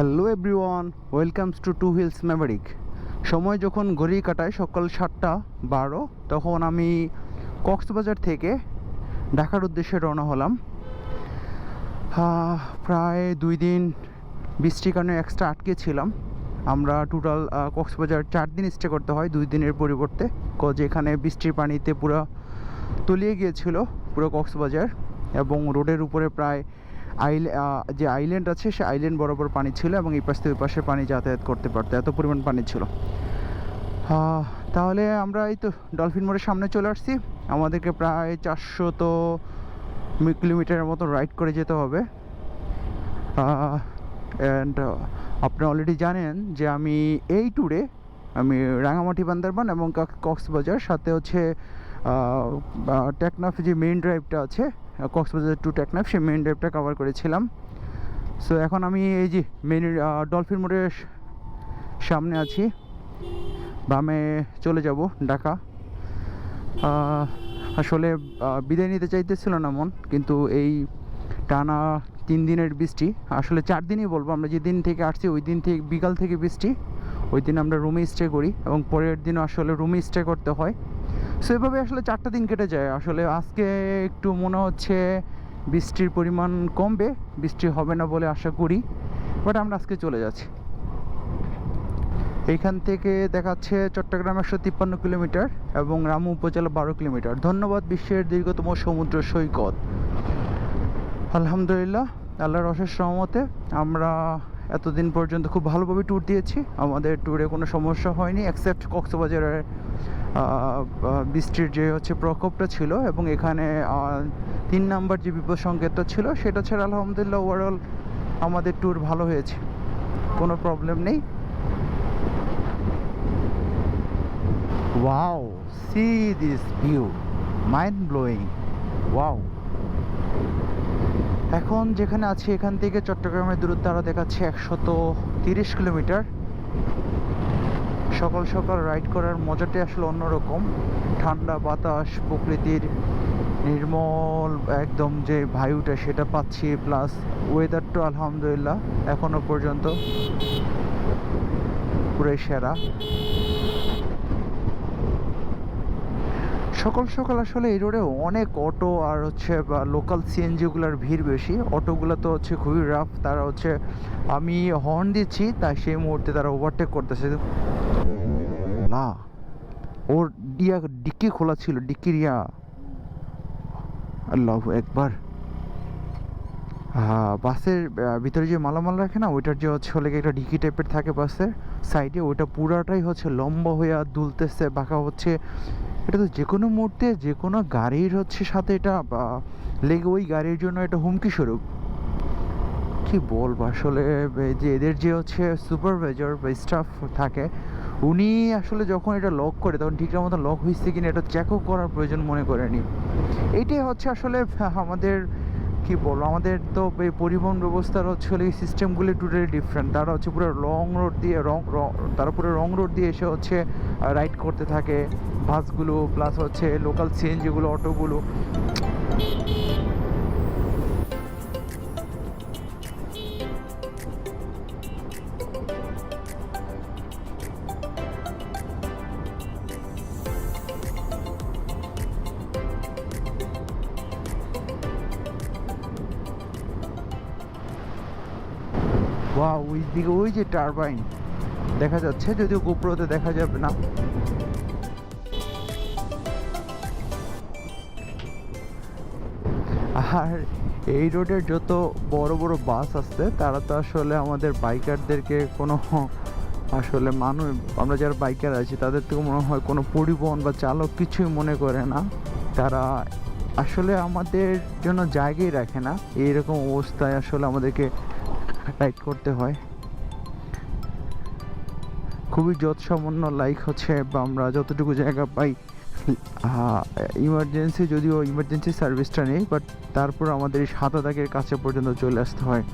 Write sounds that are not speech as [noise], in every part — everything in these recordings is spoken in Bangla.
Hello everyone, welcomes to to hills maverick. সময় যখন ঘড়ি কাটায় সকাল সাতটা বারো, তখন আমি কক্সবাজার থেকে ঢাকার উদ্দেশ্যে রওনা হলাম। প্রায় দুই দিন বৃষ্টির কারণে এক্সট্রা আটকে ছিলাম। আমরা টোটাল কক্সবাজার চার দিন স্টে করতে হয়, দুই দিনের পরিবর্তে। কজ এখানে বৃষ্টির পানিতে পুরো তলিয়ে গিয়েছিল পুরো কক্সবাজার এবং রোডের উপরে প্রায় আইল যে আইল্যান্ড আছে, সে আইল্যান্ড বরাবর পানি ছিল এবং এই পাশ থেকে ওই পাশে পানি যাতায়াত করতে পারতো। এত পরিমাণ পানি ছিল। তাহলে আমরা এই তো ডলফিন মোড়ের সামনে চলে আসছি। আমাদেরকে প্রায় চারশো তো কিলোমিটারের মতো রাইড করে যেতে হবে। অ্যান্ড আপনি অলরেডি জানেন যে আমি এই ট্যুরে আমি রাঙামাটি, বান্দরবান এবং কক্সবাজার, সাথে হচ্ছে টেকনাফ যে মেইন ড্রাইভটা আছে কক্সবাজার টু টেকনাফ সেই মেন ড্রাইভটা কভার করেছিলাম। সো এখন আমি এই যে মেন ডলফিন মোড়ের সামনে আছি। বামে চলে যাব, ঢাকা। আসলে বিদায় নিতে চাইতেছিল না মন, কিন্তু এই টানা তিন দিনের বৃষ্টি, আসলে চার দিনই বলব, আমরা যেদিন থেকে আসছি, ওই দিন থেকে, বিকাল থেকে বৃষ্টি, ওই দিন আমরা রুমে স্টে করি, এবং পরের দিনও আসলে রুমে স্টে করতে হয়। সো এভাবে আসলে চারটা দিন কেটে যায়। আসলে আজকে একটু মনে হচ্ছে বৃষ্টির পরিমাণ কমবে, বৃষ্টি হবে না বলে আশা করি বাট আমরা আজকে চলে যাচ্ছি। এইখান থেকে দেখাচ্ছে চট্টগ্রাম একশো তিপ্পান্ন কিলোমিটার এবং রামু উপজেলা বারো কিলোমিটার। ধন্যবাদ বিশ্বের দীর্ঘতম সমুদ্র সৈকত। আলহামদুলিল্লাহ, আল্লাহর অশেষ সহমতে আমরা এতদিন পর্যন্ত খুব ভালোভাবে ট্যুর দিয়েছি। আমাদের ট্যুরে কোনো সমস্যা হয়নি অ্যাকসেপ্ট কক্সবাজারের বৃষ্টির যে হচ্ছে প্রকোপটা ছিল এবং এখানে তিন নাম্বার যে বিপদ সংকেতটা ছিল, সেটা ছাড়া আলহামদুলিল্লাহ ওভারঅল আমাদের ট্যুর ভালো হয়েছে। কোনো প্রবলেম নেই। Wow see this view mind blowing wow এখন যেখানে আছি, এখান থেকে চট্টগ্রামের দূরত্ব আরও দেখাচ্ছে একশত তিরিশ কিলোমিটার। সকাল সকাল রাইড করার মজাটাই আসলে অন্যরকম। ঠান্ডা বাতাস, প্রকৃতির নির্মল একদম যে বায়ুটা সেটা পাচ্ছি প্লাস ওয়েদারটা আলহামদুলিল্লাহ এখনও পর্যন্ত পুরাই সেরা। সকাল সকাল আসলে এই রোডে অনেক অটো আর হচ্ছে লোকাল সিএনজিগুলোর ভিড় বেশি। অটোগুলো তো হচ্ছে খুবই রাফ তারা হচ্ছে আমি হর্ন দিচ্ছি, তাই সেই মুহূর্তে তারা ওভারটেক করতেছে। না। ওর ডিয়া, ডিক্কি খোলা ছিল ডিক্কির ইয়া আল্লাহ একবার হ্যাঁ বাসের ভিতরে যে মালামাল রাখে না, ওইটার যে হচ্ছে হলে একটা ডিকি টাইপের থাকে বাসের সাইডে ওইটা পুরাটাই হচ্ছে লম্বা আর দুলতেছে, বাঁকা হচ্ছে। এটা তো যে কোনো মুহূর্তে, যে কোনো গাড়ির হচ্ছে সাথে এটা লেগে ওই গাড়ির জন্য এটা হুমকি স্বরূপ। কি বলব আসলে যে এদের যে হচ্ছে সুপারভাইজার বা স্টাফ থাকে উনি আসলে যখন এটা লক করে, তখন ঠিকঠাক মতো লক হয়েছে কিনা এটা চেকও করার প্রয়োজন মনে করেনি। এইটাই হচ্ছে আসলে [laughs] আমাদের, কি বলব, আমাদের তো এই পরিবহন ব্যবস্থার হচ্ছে এই সিস্টেমগুলি টোটালি ডিফারেন্ট তারা হচ্ছে পুরো লং রোড দিয়ে রং র- তারা পুরো রং রোড দিয়ে এসে হচ্ছে রাইড করতে থাকে। বাসগুলো প্লাস হচ্ছে লোকাল সিএনজিগুলো অটোগুলো ওয়া ওই যে টারবাইন, দেখা যাচ্ছে যদিও গোপ্রোতে দেখা যাবে না। আর এই রোডের যত বড় বড় বাস আসছে, তারা তো আসলে আমাদের বাইকারদেরকে কোনো আসলে মানুষ, আমরা যারা বাইকার আছি, তাদের থেকে মনে হয় কোনো পরিবহন বা চালক কিছুই মনে করে না। তারা আসলে আমাদের জন্য জায়গায় রাখে না। এইরকম অবস্থায় আসলে আমাদেরকে রাইড করতে হয়। খুবই যৎসামান্য লাইক হচ্ছে বা আমরা যতটুকু জায়গা পাই। ইমার্জেন্সি যদিও ইমার্জেন্সি সার্ভিসটা নেই বাট তারপর আমাদের এই সাদা দাগের কাছে পর্যন্ত চলে আসতে হয়।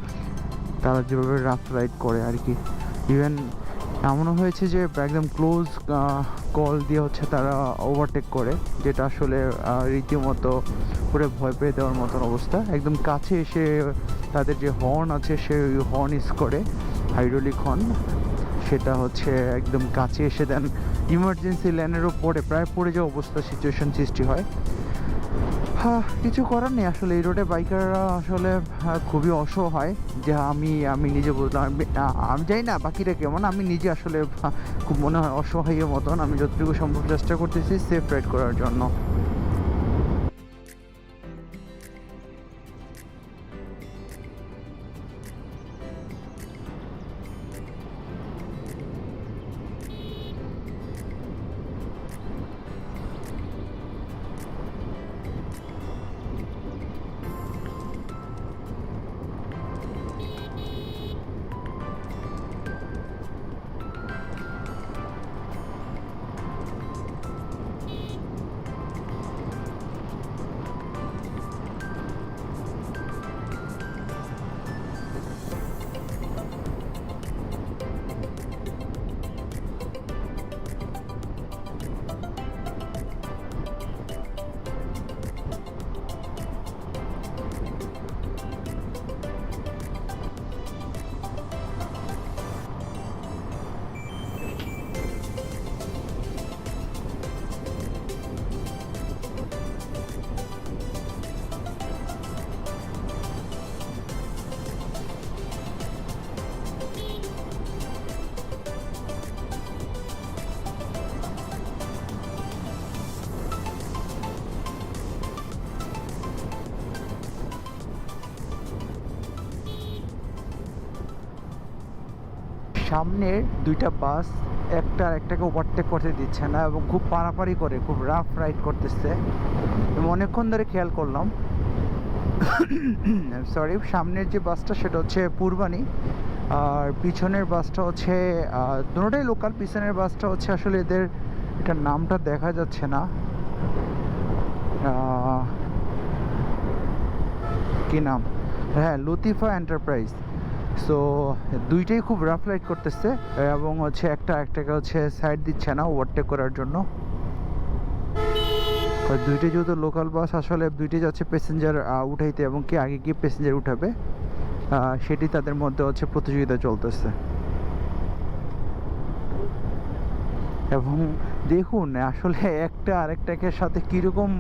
তারা যেভাবে রাফ রাইড করে আর কি। ইভেন এমনও হয়েছে যে, একদম ক্লোজ কল দিয়ে হচ্ছে তারা ওভারটেক করে, যেটা আসলে রীতিমতো পুরো ভয় পেয়ে দেওয়ার মতন অবস্থা। একদম কাছে এসে তাদের যে হর্ন আছে সে হর্ন ইউজ করে হাইড্রোলিক হর্ন সেটা হচ্ছে একদম কাছে এসে দেন। ইমার্জেন্সি ল্যানের উপরে প্রায় পড়ে যাওয়া অবস্থা সিচুয়েশন সৃষ্টি হয়। হ্যাঁ কিছু করার নেই আসলে। এই রোডে বাইকাররা আসলে হ্যাঁ, খুবই অসহায়। যে আমি আমি নিজে বুঝলাম আমি- জানি না বাকিরা কেমন। আমি নিজে আসলে হ্যাঁ, খুব মনে হয় অসহায়ের মতন। আমি যতটুকু সম্ভব চেষ্টা করতেছি সেফ রাইড করার জন্য। সামনের দুইটা বাস একটা একটাকে ওভারটেক করতে দিচ্ছে না এবং খুব পারাপারি করে খুব রাফ রাইড করতেছে। এবং অনেকক্ষণ ধরে খেয়াল করলাম। [coughs] সরি সামনের যে বাসটা সেটা হচ্ছে পূর্বানি আর পিছনের বাসটা হচ্ছে আহ, দুটোটাই লোকাল পিছনের বাসটা হচ্ছে আসলে এদের এটার নামটা দেখা যাচ্ছে না। কি নাম? হ্যাঁ লতিফা এন্টারপ্রাইজ সো দুইটাই খুব রাফ রাইড করতেছে, এবং হচ্ছে একটা একটাকে হচ্ছে সাইড দিচ্ছে না ওভারটেক করার জন্য। দুইটাই যেহেতু লোকাল বাস আসলে দুইটাই যাচ্ছে প্যাসেঞ্জার উঠাইতে এবং কি আগে গিয়ে প্যাসেঞ্জার উঠাবে সেটি তাদের মধ্যে হচ্ছে প্রতিযোগিতা চলতেছে। এবং দেখুন, আসলে একটা আরেকটাকে সাথে কীরকম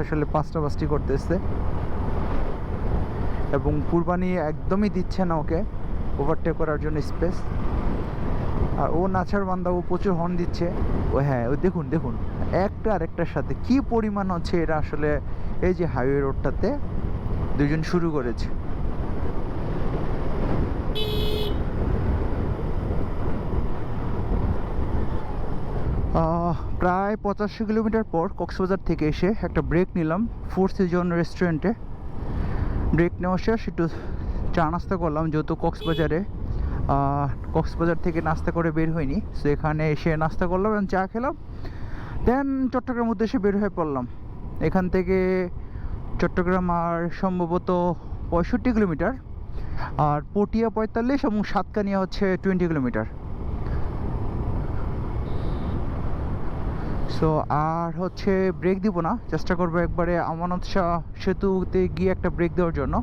আসলে পাঁচটা পাঁচটি করতেছে। এবং কুরবানি একদমই দিচ্ছে না ওকে ওভারটেক করার জন্য স্পেস আর ও নাচার বান্দা ও প্রচুর হর্ন দিচ্ছে। ও হ্যাঁ ও দেখুন দেখুন, একটা আরেকটার সাথে কি পরিমাণ হচ্ছে এরা আসলে এই যে হাইওয়ে রোডটাতে দুজন শুরু করেছে। প্রায় পঁচাশি কিলোমিটার পর কক্সবাজার থেকে এসে একটা ব্রেক নিলাম। ফোর সিজন রেস্টুরেন্টে ব্রেক নেওয়া শেষ, একটু চা নাস্তা করলাম, যেহেতু কক্সবাজারে। কক্সবাজার থেকে নাস্তা করে বের হয়নি সো এখানে এসে নাস্তা করলাম এবং চা খেলাম। দেন চট্টগ্রাম উদ্দেশ্যে বের হয়ে পড়লাম। এখান থেকে চট্টগ্রাম আর সম্ভবত পঁয়ষট্টি কিলোমিটার, আর পটিয়া পঁয়তাল্লিশ এবং সাতকানিয়া হচ্ছে টোয়েন্টি কিলোমিটার। সো আর হচ্ছে ব্রেক দিব না, চেষ্টা করব একবারে আমানত শাহ সেতুতে গিয়ে একটা ব্রেক দেওয়ার জন্য।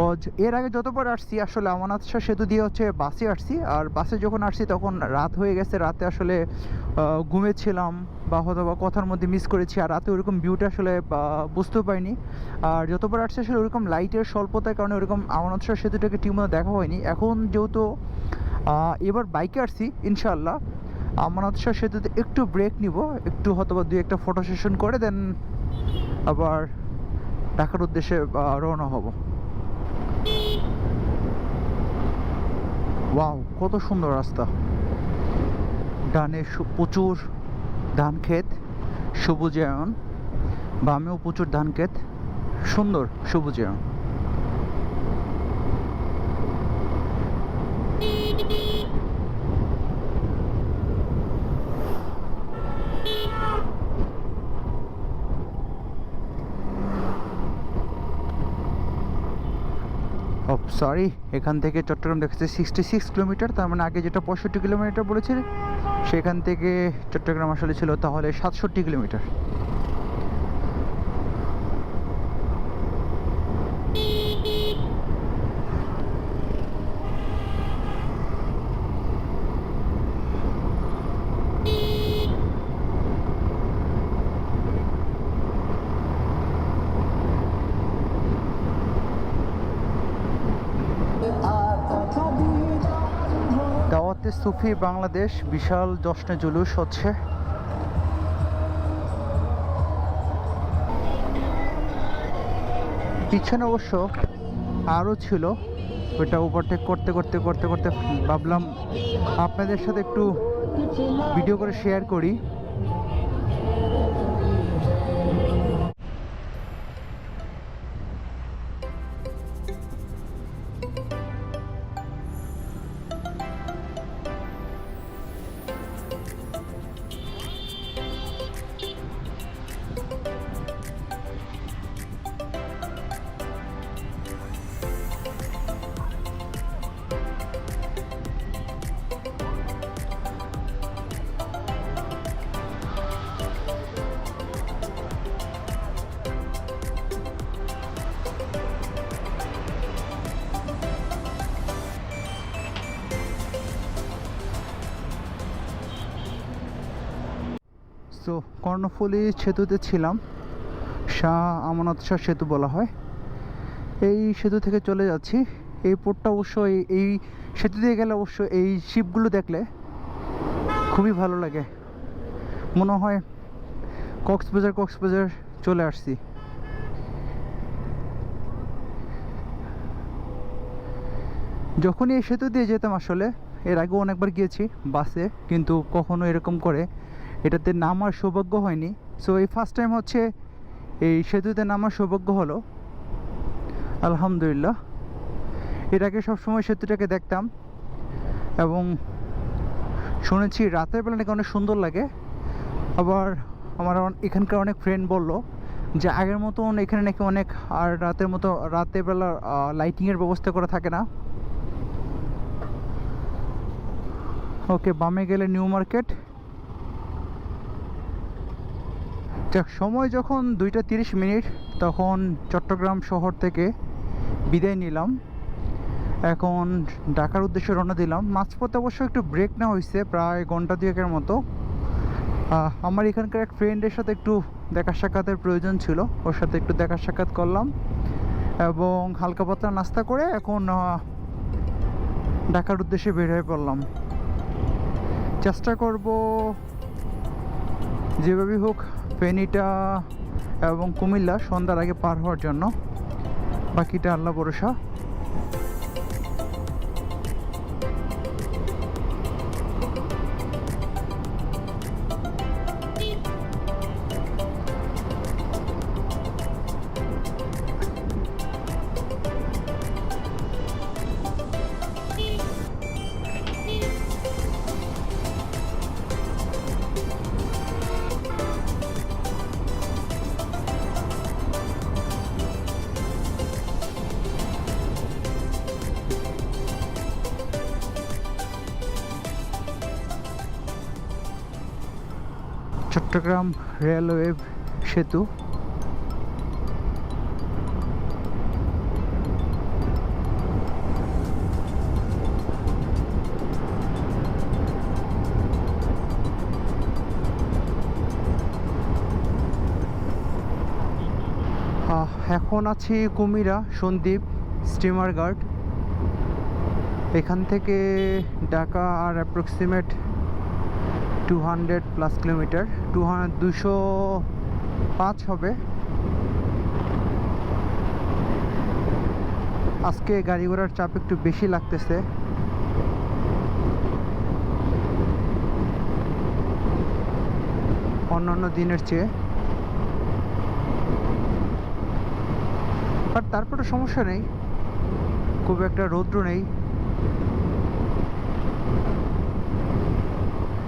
কজ এর আগে যতবার আসছি, আসলে আমানত শাহ সেতু দিয়ে হচ্ছে বাসে আসছি, আর বাসে যখন আসছি তখন রাত হয়ে গেছে, রাতে আসলে ঘুমেছিলাম বা হয়তো বা কথার মধ্যে মিস করেছি, আর রাতে ওরকম ভিউটা আসলে বুঝতেও পারিনি। আর যতবার আসছে আসলে ওরকম লাইটের স্বল্পতার কারণে ওরকম আমানত শাহ সেতুটাকে ঠিকমতো দেখা হয়নি। এখন যেহেতু এবার বাইকে আসছি ইনশাল্লাহ আমানত শাহ সেতুতে একটু ব্রেক নিব, একটু হয়তো বা দুই একটা ফটো সেশন করে দেন আবার ঢাকার উদ্দেশ্যে রওনা হব। ওয়াও কত সুন্দর রাস্তা। ডানে প্রচুর ধান ক্ষেত সবুজায়ন বামেও প্রচুর ধান ক্ষেত। সুন্দর সবুজায়ন ও সরি, এখান থেকে চট্টগ্রাম দেখাচ্ছে সিক্সটি সিক্স কিলোমিটার তার মানে আগে যেটা পঁয়ষট্টি কিলোমিটার বলেছিল, সেখান থেকে চট্টগ্রাম আসলে ছিল তাহলে সাতষট্টি কিলোমিটার জামাতে সুফি, বাংলাদেশ। বিশাল জশ্নে জুলুস হচ্ছে। পিছনে অবশ্য আরও ছিল। ওইটা ওভারটেক করতে করতে করতে করতে ভাবলাম আপনাদের সাথে একটু ভিডিও করে শেয়ার করি। সো কর্ণফুলী সেতুতে ছিলাম। শাহ আমানত শাহ সেতু বলা হয়। এই সেতু থেকে চলে যাচ্ছি। এই পোর্টটা অবশ্য এই- সেতু দিয়ে গেলে অবশ্য এই শিপগুলো দেখলে খুবই ভালো লাগে। মনে হয় কক্সবাজার কক্সবাজার চলে আসছি। যখনই এই সেতু দিয়ে যেতাম আসলে, এর আগেও অনেকবার গিয়েছি বাসে, কিন্তু কখনো এরকম করে এটাতে নামার সৌভাগ্য হয়নি। সো এই ফার্স্ট টাইম হচ্ছে এই সেতুতে নামার সৌভাগ্য হলো। আলহামদুলিল্লাহ। আগে সবসময় সেতুটাকে দেখতাম। এবং শুনেছি রাতের বেলা নাকি অনেক সুন্দর লাগে। আবার আমার এখানকার অনেক ফ্রেন্ড বলল যে আগের মতন এখানে নাকি অনেক আর রাতের মতো রাতের বেলা লাইটিংয়ের ব্যবস্থা করা থাকে না। ওকে বামে গেলে নিউ মার্কেট। যাক, সময় যখন দুইটা তিরিশ মিনিট, তখন চট্টগ্রাম শহর থেকে বিদায় নিলাম। এখন ঢাকার উদ্দেশ্যে রওনা দিলাম। মাঝপথে অবশ্য একটু ব্রেক নেওয়া হয়েছে, প্রায় ঘণ্টা দুয়েকের মতো। আমার এখানকার এক ফ্রেন্ডের সাথে একটু দেখা সাক্ষাতের প্রয়োজন ছিল। ওর সাথে একটু দেখা সাক্ষাৎ করলাম এবং হালকা পাতলা নাস্তা করে এখন ঢাকার উদ্দেশ্যে বের হয়ে পড়লাম। চেষ্টা করব যেভাবেই হোক ফেনীটা এবং কুমিল্লা সন্ধ্যার আগে পার হওয়ার জন্য। বাকিটা আল্লাহ ভরসা। চট্টগ্রাম রেলওয়ে সেতু। এখন আছি কুমিরা সন্দ্বীপ স্টিমার গার্ড। এখান থেকে ঢাকা আর approximate two hundred plus kilometre to দুশো পাঁচ হবে। আজকে গাড়ি ঘোড়ার চাপ একটু বেশি লাগতেছে। অন্যান্য দিনের চেয়ে। বাট তারপরে সমস্যা নেই। খুব একটা রৌদ্র নেই।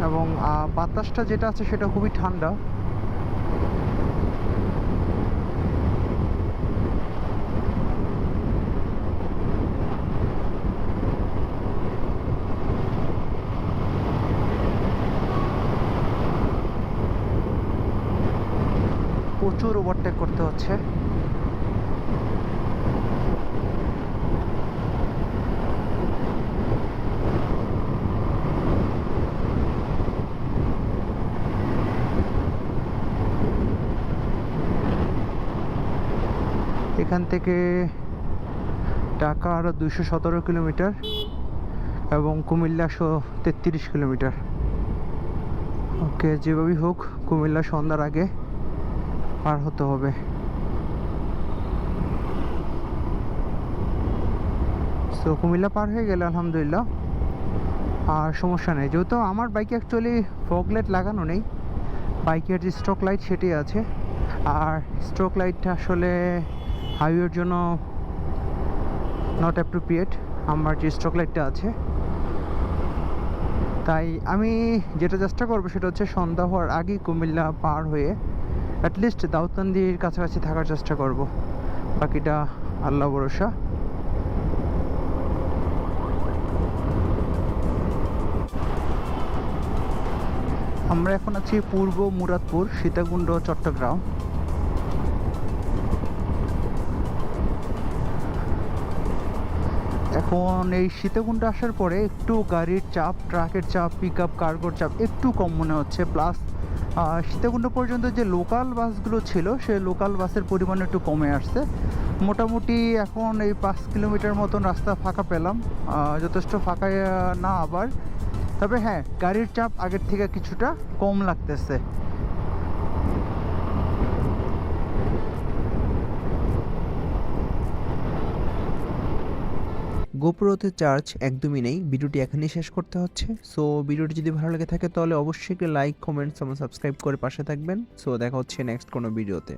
এবং বাতাসটা যেটা আছে সেটা খুবই ঠান্ডা। প্রচুর ওভারটেক করতে হচ্ছে। এখান থেকে ঢাকা আরও দুশো সতেরো কিলোমিটার এবং কুমিল্লা শো তেত্রিশ কিলোমিটার। ওকে, যেভাবেই হোক, কুমিল্লা সন্ধ্যার আগে পার হতে হবে। তো কুমিল্লা পার হয়ে গেলে আলহামদুলিল্লাহ। আর সমস্যা নেই, যেহেতু আমার বাইকে অ্যাকচুয়ালি ফগলাইট লাগানো নেই বাইকের যে স্ট্রোক লাইট সেটি আছে। আর স্ট্রোক লাইটটা আসলে হাইওয়ের জন্য নট অ্যাপ্রোপ্রিয়েট আমার যে স্ট্রোক লাইটটা আছে। তাই আমি যেটা চেষ্টা করব সেটা হচ্ছে সন্ধ্যা হওয়ার আগেই কুমিল্লা পার হয়ে অ্যাটলিস্ট দাউদকান্দির কাছাকাছি থাকার চেষ্টা করব। বাকিটা আল্লাহ ভরসা। আমরা এখন আছি পূর্ব মুরাদপুর, সীতাকুণ্ড, চট্টগ্রাম। এখন এই সীতাকুণ্ড আসার পরে একটু গাড়ির চাপ, ট্রাকের চাপ পিক আপ কার্গোর চাপ একটু কম মনে হচ্ছে। প্লাস সীতাকুণ্ড পর্যন্ত যে লোকাল বাসগুলো ছিল, সে লোকাল বাসের পরিমাণ একটু কমে আসছে। মোটামুটি এখন এই পাঁচ কিলোমিটার মতন রাস্তা ফাঁকা পেলাম। যথেষ্ট ফাঁকা না আবার। তবে হ্যাঁ গাড়ির চাপ আগের থেকে কিছুটা কম লাগতেছে। গোপ্রোতে চার্জ একদমই নেই। ভিডিওটি এখানেই শেষ করতে হচ্ছে। সো ভিডিওটি যদি ভালো লেগে থাকে তাহলে অবশ্যই লাইক কমেন্টস এবং সাবস্ক্রাইব করে পাশে থাকবেন। সো দেখা হচ্ছে নেক্সট কোনো ভিডিওতে